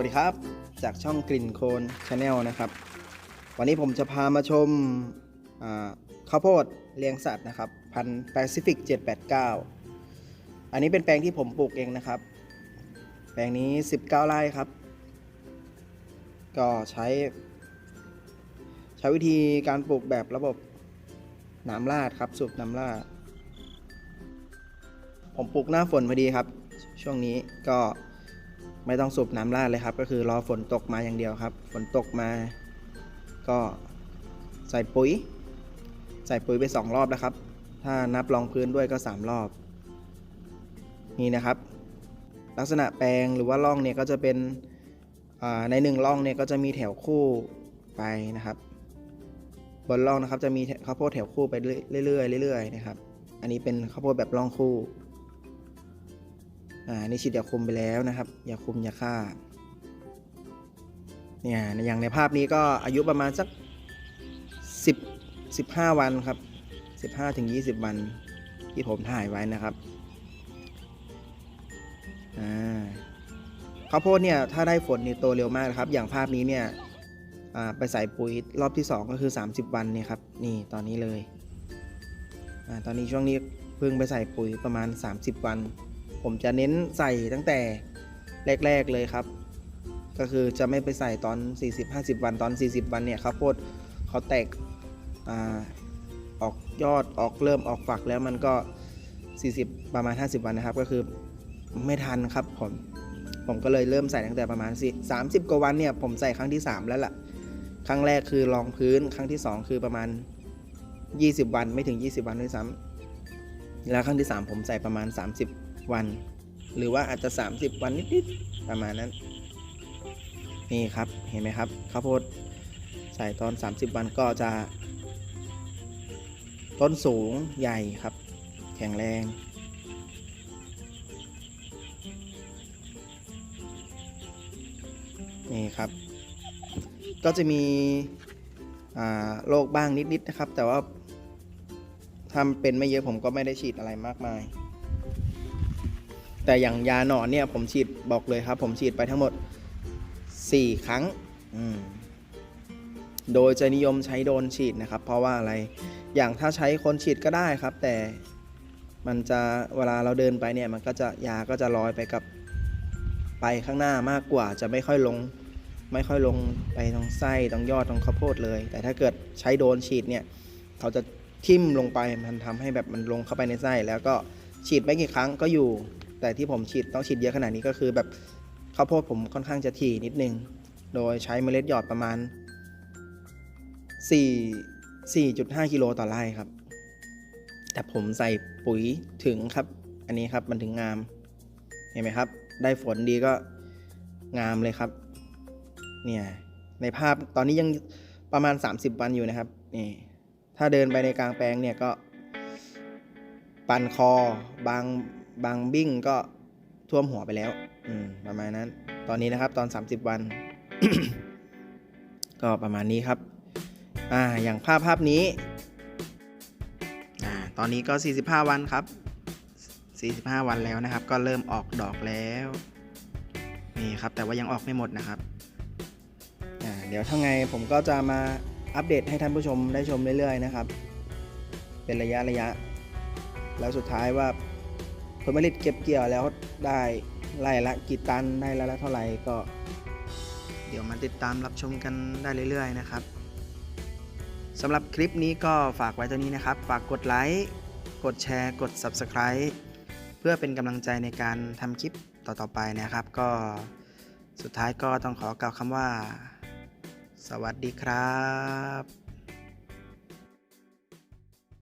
วัสดีครับ จากช่องกลิ่นโคนชาแนลนะครับ วันนี้ผมจะพามาชมข้าวโพดเลี้ยงสัตว์นะครับพันแปซิฟิก789 อันนี้เป็นแปลงที่ผมปลูกเองนะครับ แปลงนี้ 19 ไร่ครับ ก็ใช้ ใช้วิธีการปลูกแบบระบบน้ำราดครับสูบน้ำราดผมปลูกหน้าฝนพอดีครับ ช่วงนี้ก็ ไม่ต้องสูบน้ำราดเลยครับ ก็คือรอฝนตกมาอย่างเดียวครับ ฝนตกมา ก็ใส่ปุ๋ย ใส่ปุ๋ยไป 2 รอบแล้วครับ ถ้านับรองพื้นด้วยก็ 3 รอบ นี่นะครับ ลักษณะแปลงหรือว่าร่องเนี่ยก็จะเป็นในหนึ่งร่องเนี่ยก็จะมีแถวคู่ไปนะครับ บนร่องนะครับจะมีข้าวโพดแถวคู่ไปเรื่อยๆเรื่อยๆนะครับ อันนี้เป็นข้าวโพดแบบร่องคู่ อ่านี่ฉีดยาคุมไปแล้วนะครับยาคุมยาฆ่าเนี่ยอย่างในภาพนี้ก็อายุประมาณสัก 10 15 วันครับ 15ถึง20 วันที่ผมถ่ายไว้นะครับอ่าข้าวโพดเนี่ยถ้าได้ฝนนี่โตเร็วมากครับ อย่างภาพนี้เนี่ยไปใส่ปุ๋ยรอบที่ 2 ก็คือ 30 วันเนี่ยครับนี่ตอนนี้เลยอตอนนี้ช่วงนี้เพิ่งไปใส่ปุ๋ยประมาณ 30 วัน ผมจะเน้นใส่ตั้งแต่แรก ๆเลยครับ ก็คือจะไม่ไปใส่ตอน 40-50 วันตอน 40 วันเนี่ยข้าวโพดเขาแตกอออกยอดออกเริ่มออกฝักแล้วมันก็ 40 ประมาณ 50 วันนะครับ ก็คือไม่ทันครับผมผมก็เลยเริ่มใส่ตั้งแต่ประมาณ 30 กว่าวันเนี่ยผมใส่ครั้งที่ 3 แล้วล่ะ ครั้งแรกคือรองพื้นครั้งที่ 2 คือประมาณ 20 วันไม่ถึง 20 วันด้วยซ้ำแล้วครั้งที่ 3 ผมใส่ประมาณ 30 วัน หรือว่าอาจจะ 30 วันนิดๆประมาณนั้น นี่ครับเห็นไหมครับข้าวโพดใส่ตอน 30 วันก็จะ ต้นสูงใหญ่ครับ แข็งแรงนี่ครับ ก็จะมีโรคบ้างนิด ๆ นะครับ แต่ว่าทำเป็นไม่เยอะผมก็ไม่ได้ฉีดอะไรมากมาย แต่อย่างยาหนอนเนี่ยผมฉีดบอกเลยครับ ผมฉีดไปทั้งหมด 4 ครั้ง โดยจะนิยมใช้โดนฉีดนะครับ เพราะว่าอะไร อย่างถ้าใช้คนฉีดก็ได้ครับ แต่มันจะเวลาเราเดินไปเนี่ยมันก็จะยาก็จะลอยไปกับไปข้างหน้ามากกว่าจะไม่ค่อยลงไม่ค่อยลงไปตรงไส้ตรงยอดตรงข้าวโพดเลย แต่ถ้าเกิดใช้โดนฉีดเนี่ยเขาจะทิ่มลงไปมันทำให้แบบมันลงเข้าไปในไส้แล้วก็ฉีดไปกี่ครั้งก็อยู่ แต่ที่ผมฉีดต้องฉีดเยอะขนาดนี้ก็คือแบบข้าวโพดผมค่อนข้างจะถี่นิดนึง โดยใช้เมล็ดหยอดประมาณ 4 4.5กิโลต่อไร่ครับ แต่ผมใส่ปุ๋ยถึงครับ อันนี้ครับมันถึงงาม เห็นไหมครับ ได้ฝนดีก็งามเลยครับ เนี่ย ในภาพตอนนี้ยังประมาณ 30 วันอยู่นะครับ นี่ ถ้าเดินไปในกลางแปลงเนี่ยก็ ปันคอบาง บางบิ้งก็ท่วมหัวไปแล้วอืมประมาณนั้น ตอนนี้นะครับตอน 30 วัน ก็ประมาณนี้ครับอ่าอย่างภาพภาพนี้อ่าตอนนี้ก็ 45 วันครับ 45 วันแล้วนะครับ ก็เริ่มออกดอกแล้วนี่ครับแต่ว่ายังออกไม่หมดนะครับอ่าเดี๋ยวถ้าไงผมก็จะมาอัปเดตให้ท่านผู้ชมได้ชมเรื่อยๆนะครับ เป็นระยะระยะ แล้วสุดท้ายว่า ผลผลิตเก็บเกี่ยวแล้วได้ไร่ละกี่ตันได้ไร่ละเท่าไหร่ก็ เดี๋ยวมาติดตามรับชมกันได้เรื่อย ๆ นะครับสำหรับคลิปนี้ก็ฝากไว้เท่านี้นะครับ ฝากกดไลค์กดแชร์กด Subscribe เพื่อเป็นกำลังใจในการทำคลิปต่อๆไปนะครับ ก็สุดท้ายก็ต้องขอกล่าวคำว่า สวัสดีครับ